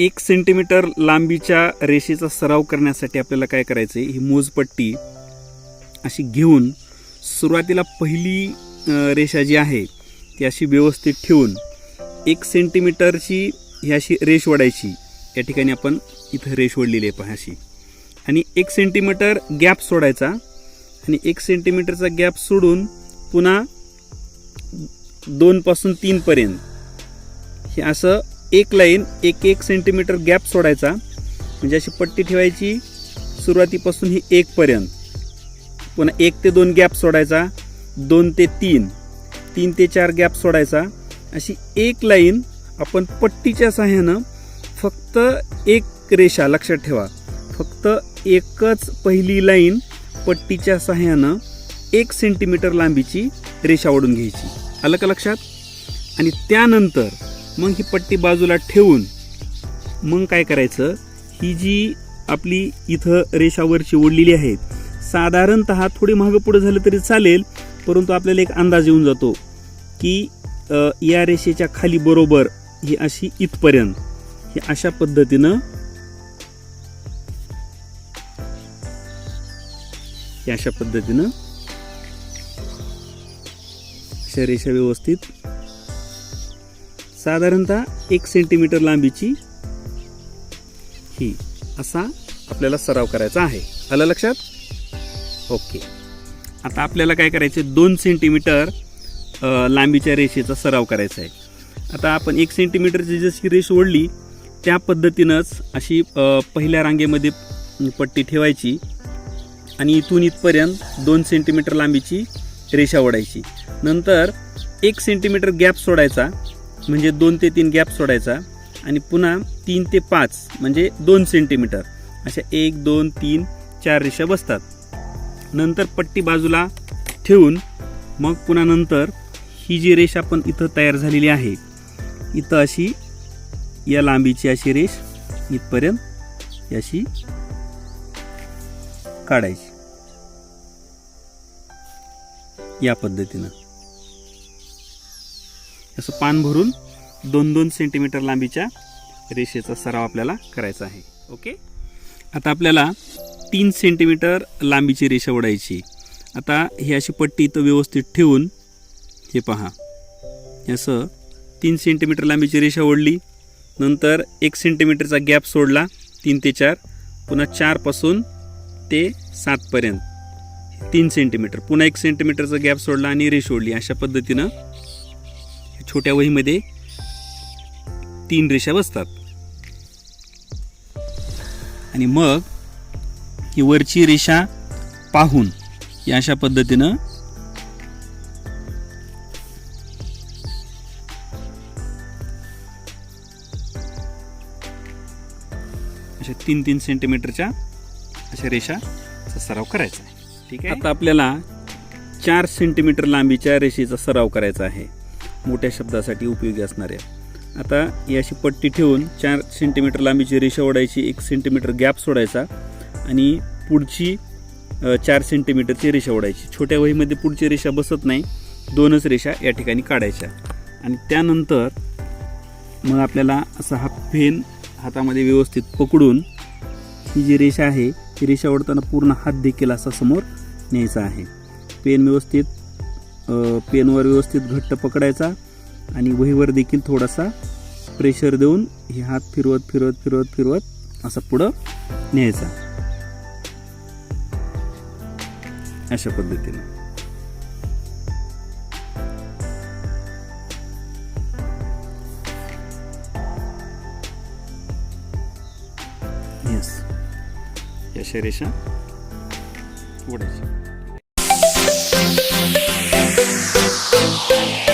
एक सेंटीमीटर लांबीच्या रेषेचा सराव करण्यासाठी आपल्याला काय करायचं आहे ही मोजपट्टी अशी घेऊन सुरुवातीला पहिली रेषा जी आहे ती अशी व्यवस्थित ठेवून एक सेंटीमीटरची ही अशी रेष ओढायची. या ठिकाणी आपण इथं रेष ओढलेली आहे पहा अशी. आणि एक सेंटीमीटर गॅप सोडायचा आणि एक सेंटीमीटरचा गॅप सोडून पुन्हा दोनपासून तीनपर्यंत हे असं एक लाईन एक एक सेंटीमीटर गॅप सोडायचा. म्हणजे अशी पट्टी ठेवायची. सुरुवातीपासून ही एकपर्यंत पुन्हा एक ते दोन गॅप सोडायचा. दोन ते तीन. तीन ते चार गॅप सोडायचा. अशी एक लाईन आपण पट्टीच्या सहाय्यानं फक्त एक रेषा लक्षात ठेवा. फक्त एकच पहिली लाईन पट्टीच्या सहाय्यानं एक सेंटीमीटर लांबीची रेषा ओढून घ्यायची. आलं का लक्षात? आणि त्यानंतर मग ही पट्टी बाजूला ठेवून मग काय करायचं? ही जी आपली इथं रेषावरची ओढलेली आहे साधारणत थोडी मागं पुढं झालं तरी चालेल परंतु आपल्याला एक अंदाज येऊन जातो की या रेषेच्या खाली बरोबर ही अशी इथपर्यंत ही अशा पद्धतीनं अशा पद्धतीनं अशा रेषा व्यवस्थित साधारणतः एक सेंटीमीटर लांबीची ही असा आपल्याला सराव करायचा आहे. आलं लक्षात? ओके. आता आपल्याला काय करायचे दोन सेंटीमीटर लांबीच्या रेषेचा सराव करायचा आहे. आता आपण एक सेंटीमीटरची जशी रेष ओढली त्या पद्धतीनंच अशी पहिल्या रांगेमध्ये पट्टी ठेवायची आणि इथून इथपर्यंत दोन सेंटीमीटर लांबीची रेषा ओढायची. नंतर एक सेंटीमीटर गॅप सोडायचा. म्हणजे दोन ते तीन गॅप सोडायचा आणि पुन्हा तीन ते पाच म्हणजे दोन सेंटीमीटर अशा एक दोन तीन चार रेषा बसतात. नंतर पट्टी बाजूला ठेवून मग पुन्हा नंतर ही जी रेष आपण इथं तयार झालेली आहे इथं अशी या लांबीची अशी रेष इथपर्यंत अशी काढायची. या पद्धतीनं. असं पान भरून दोन दोन सेंटीमीटर लांबीच्या रेषेचा सराव आपल्याला करायचा आहे. ओके आता आपल्याला तीन सेंटीमीटर लांबीची रेषा ओढायची आता ही अशी पट्टी इथं व्यवस्थित ठेवून हे पहा. असं तीन सेंटीमीटर लांबीची रेषा ओढली. नंतर एक सेंटीमीटरचा गॅप सोडला. तीन ते चार पुन्हा चारपासून ते सातपर्यंत तीन सेंटीमीटर पुन्हा एक सेंटीमीटरचा गॅप सोडला आणि रेष ओढली. अशा पद्धतीनं छोट्या वहीमध्ये तीन रेषा बसतात. आणि मग ही वरची रेषा पाहून या अशा पद्धतीनं अशा तीन तीन सेंटीमीटरच्या अशा रेषाचा सराव करायचा आहे. ठीक आहे? आता आपल्याला चार सेंटीमीटर लांबीच्या रेषेचा सराव करायचा आहे. मोठ्या शब्दासाठी उपयोगी असणाऱ्या आता ही अशी पट्टी ठेवून चार सेंटीमीटर लांबीची रेषा ओढायची एक सेंटीमीटर गॅप सोडायचा आणि पुढची चार सेंटीमीटरची रेषा ओढायची. छोट्या वहीमध्ये पुढची रेषा बसत नाही दोनच रेषा या ठिकाणी काढायच्या. आणि त्यानंतर मग आपल्याला असा हा पेन हातामध्ये व्यवस्थित पकडून ही जी रेषा आहे ही रेषा ओढताना पूर्ण हात देखील असा समोर न्यायचा आहे. पेन व्यवस्थित पेनवर व्यवस्थित घट्ट पकडायचा आणि वहीवर देखील थोडासा प्रेशर देऊन हे हात फिरवत फिरवत फिरवत फिरवत असं पुढं न्यायचा. अशा पद्धतीने. अशा रेषा ओढायच्या Thank you.